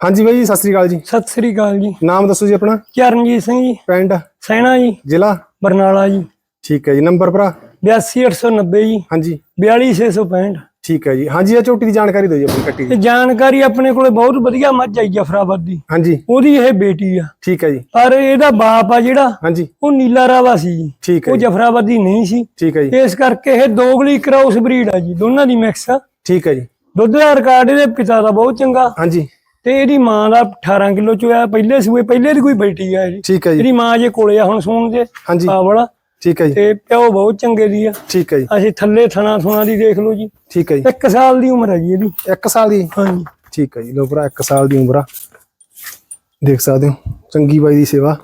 ਹਾਂਜੀ ਬਾਈ ਜੀ ਸਤਿ ਸ੍ਰੀ ਅਕਾਲ ਜੀ। ਸਤਿ ਸ੍ਰੀ ਅਕਾਲ ਜੀ। ਨਾਮ ਦੱਸੋ ਜੀ ਆਪਣਾ। ਚਰਨਜੀਤ ਸਿੰਘ ਜੀ। ਪਿੰਡ? ਸੈਣਾ ਜੀ। ਜ਼ਿਲ੍ਹਾ? ਬਰਨਾਲਾ ਜੀ। ਠੀਕ ਹੈ ਜੀ ਨੰਬਰ ਭਰਾ? 82890 ਜੀ। ਹਾਂਜੀ। 42665 ਠੀਕ ਹੈ ਜੀ ਹਾਂਜੀ ਇਹ ਝੋਟੀ ਦੀ ਜਾਣਕਾਰੀ ਦਿਓ ਜੀ ਆਪਣੀ ਕੱਟੀ ਤੇ ਦੀ ਜਾਣਕਾਰੀ ਆਪਣੇ ਕੋਲੇ ਬਹੁਤ ਵਧੀਆ ਮੱਝ ਆਈ ਜਫਰਾਬਾਦ ਦੀ। ਹਾਂਜੀ। ਉਹਦੀ ਇਹ ਬੇਟੀ ਆ। ਠੀਕ ਹੈ ਜੀ। ਪਰ ਇਹਦਾ ਬਾਪ ਆ ਜਿਹੜਾ ਹਾਂਜੀ। ਉਹ ਨੀਲਾ ਰਾਵਾ ਸੀ ਜੀ। ਠੀਕ ਹੈ ਉਹ ਜੀ। ਜਫਰਾਬਾਦੀ ਨਹੀਂ ਸੀ। ਠੀਕ ਹੈ ਜੀ। ਇਸ ਕਰਕੇ ਇਹ ਦੋਗਲੀ ਕ੍ਰਾਸ ਬਰੀਡ ਆ ਜੀ ਦੋਨਾਂ ਦੀ ਮਿਕਸ ਆ। ਠੀਕ ਹੈ ਜੀ। ਦੁੱਧ ਦਾ ਰਿਕਾਰਡ ਇਹਦੇ ਪਿਤਾ ਦਾ ਬਹੁਤ ਚੰਗਾ। ਹਾਂਜੀ। ਤੇ ਇਹਦੀ ਮਾਂ ਦਾ 18 ਕਿਲੋ ਚ ਹੋਇਆ ਪਹਿਲੇ ਸੂਏ ਪਹਿਲੇ ਦੀ ਕੋਈ ਬੇਟੀ ਆ ਇਹਦੀ ਠੀਕ ਹੈ ਜੀ। ਇਹਦੀ ਮਾਂ ਜੇ ਕੋਲੇ ਆ ਹੁਣ ਸੂਣ ਦੇ ਹਾਂਜੀ। ਆਵਲਾ ਠੀਕ ਹੈ ਜੀ। ਤੇ ਪਿਓ ਬਹੁਤ ਚੰਗੇ ਦੀ ਆ। ਠੀਕ ਹੈ ਜੀ। ਅਸੀਂ ਥੱਲੇ ਥਣਾ ਥੁਣਾ ਦੀ ਦੇਖ ਲਓ ਜੀ। ਠੀਕ ਹੈ ਜੀ। ਇੱਕ ਸਾਲ ਦੀ ਉਮਰ ਹੈ ਜੀ ਇਹਦੀ। 1 ਸਾਲ ਦੀ? ਹਾਂਜੀ। ਠੀਕ ਹੈ ਜੀ। ਲੋ ਭਰਾ 1 ਸਾਲ ਦੀ ਉਮਰ ਆ। ਦੇਖ ਸਕਦੇ ਹੋ। ਚੰਗੀ ਬਾਈ ਦੀ ਸੇਵਾ।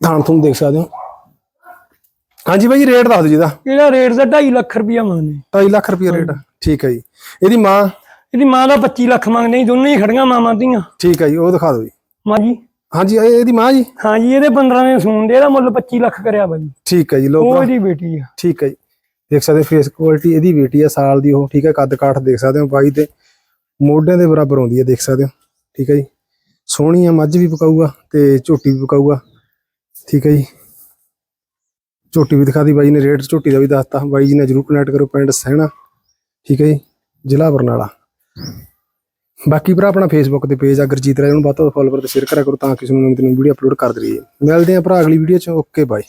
ਥਾਣ ਤੁਹਾਨੂੰ ਦੇਖ ਸਕਦੇ ਹੋ। ਹਾਂਜੀ ਬਾਈ ਰੇਟ ਦੱਸ ਦਿਓ ਜੀ ਇਹਦਾ। ਇਹਦਾ ਰੇਟ ਦਾ 2.5 ਲੱਖ ਰੁਪਇਆ ਮੰਗਦੇ। 2.5 ਲੱਖ ਰੁਪਏ ਰੇਟ ਠੀਕ ਹੈ ਜੀ। ਇਹਦੀ ਮਾਂ ਇਹਦੀ ਮਾਂ ਦਾ 25 ਲੱਖ ਮੰਗਦੇ ਜੀ ਦੋਨੇ ਹੀ ਖੜੀਆਂ ਮਾਵਾਂ ਦੀਆਂ ਠੀਕ ਹੈ ਜੀ ਉਹ ਦਿਖਾ ਦਿਓ ਜੀ। ਮਾਂ ਜੀ। ਹਾਂਜੀ ਇਹ- ਇਹਦੀ ਮਾਂ ਜੀ? ਹਾਂਜੀ ਇਹਦੇ 15 ਦੇ ਸੂਣ ਦੇ ਇਹਦਾ ਮੁੱਲ 25 ਲੱਖ ਕਰਿਆ ਜੀ ਠੀਕ ਹੈ ਜੀ ਉਹ ਇਹਦੀ ਬੇਟੀ ਆ। ਠੀਕ ਹੈ ਜੀ। ਦੇਖ ਸਕਦੇ ਫੇਸ ਕੁਆਲਿਟੀ ਇਹਦੀ ਬੇਟੀ ਆ ਸਾਲ ਦੀ ਉਹ ਠੀਕ ਹੈ ਕੱਦ ਕਾਠ ਦੇਖ ਸਕਦੇ ਹੋ ਬਾਈ ਦੇ ਮੋਢਿਆਂ ਦੇ ਬਰਾਬਰ ਆਉਂਦੀ ਹੈ ਦੇਖ ਸਕਦੇ ਹੋ। ਠੀਕ ਹੈ ਜੀ। ਸੋਹਣੀ ਆ ਮੱਝ ਵੀ ਪਕਾਊਗਾ ਤੇ ਝੋਟੀ ਵੀ ਪਕਾਊਗਾ। ਠੀਕ ਹੈ ਜੀ। ਝੋਟੀ ਵੀ ਦਿਖਾਦੀ ਬਾਈ ਨੇ ਰੇਟ ਝੋਟੀ ਦਾ ਵੀ ਦੱਸਤਾ। ਬਾਈ ਜੀ ਨੇ ਜਰੂਰ ਕਨੈਕਟ ਕਰੋ ਪਿੰਡ ਸਹਿਣਾ। ਠੀਕ ਹੈ ਜੀ ਜ਼ਿਲ੍ਹਾ ਬਰਨਾਲਾ। ਬਾਕੀ ਭਰਾ, ਆਪਣਾ ਫੇਸਬੁੱਕ ਤੇ ਪੇਜ ਆ ਗੁਰਜੀਤ ਰਾਜ ਉਹਨੂੰ ਵੱਧ ਤੋਂ ਫੋਲੋਵਰ ਤੇ ਸ਼ੇਅਰ ਕਰਿਆ ਕਰੋ ਤਾਂ ਕਿਸੇ ਨੂੰ ਨਵੀਂ ਨਵੀਂ ਵੀਡੀਓ ਅਪਲੋਡ ਕਰ ਦਈਏ। ਮਿਲਦੇ ਆ ਭਰਾ ਅਗਲੀ ਵੀਡੀਓ ਚ। Okay bye